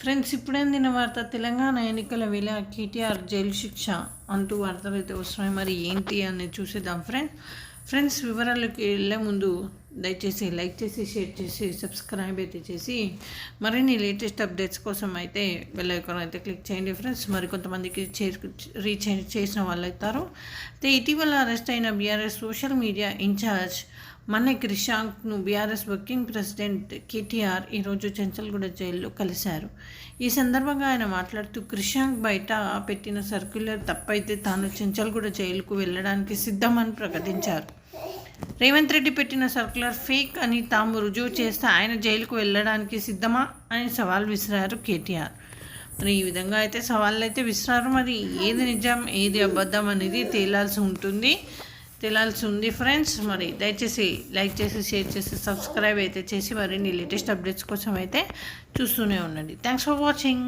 Friends ఇప్పుడేందిన వార్త? తెలంగాణ ఎన్నికల వేళ కేటీఆర్ జైలు శిక్ష అంటూ వార్తలు అయితే వస్తున్నాయి. మరి ఏంటి అనేది చూసేద్దాం ఫ్రెండ్స్. ఫ్రెండ్స్ వివరాలకు వెళ్ళే ముందు దయచేసి లైక్ చేసి షేర్ చేసి సబ్స్క్రైబ్ అయితే చేసి మరిన్ని లేటెస్ట్ అప్డేట్స్ కోసం అయితే బెల్ ఐకాన్ అయితే క్లిక్ చేయండి ఫ్రెండ్స్. మరి కొంతమందికి చేరు రీచ్ చేసిన వాళ్ళు అవుతారు అయితే ఇటీవల అరెస్ట్ అయిన బీఆర్ఎస్ సోషల్ మీడియా ఇన్ఛార్జ్ మన క్రిషాంక్ను బీఆర్ఎస్ వర్కింగ్ ప్రెసిడెంట్ కేటీఆర్ ఈరోజు చెంచల్గూడ జైల్లో కలిశారు. ఈ సందర్భంగా ఆయన మాట్లాడుతూ క్రిషాంక్ బయట పెట్టిన సర్క్యులర్ తప్పైతే తాను చెంచల్గూడ జైలుకు వెళ్ళడానికి సిద్ధమని ప్రకటించారు. రేవంత్ రెడ్డి పెట్టిన సర్కులర్ ఫేక్ అని తాము రుజువు చేస్తే ఆయన జైలుకు వెళ్ళడానికి సిద్ధమా అని సవాల్ విసిరారు కేటీఆర్. మరి ఈ విధంగా అయితే సవాళ్ళు అయితే విసిరారు. మరి ఏది నిజం ఏది అబద్ధం అనేది తేలాల్సి ఉంటుంది. తేలాల్సి ఉంది ఫ్రెండ్స్. మరి దయచేసి లైక్ చేసి షేర్ చేసి సబ్స్క్రైబ్ అయితే చేసి మరిన్ని లేటెస్ట్ అప్డేట్స్ కోసం అయితే చూస్తూనే ఉండండి. Thanks for watching.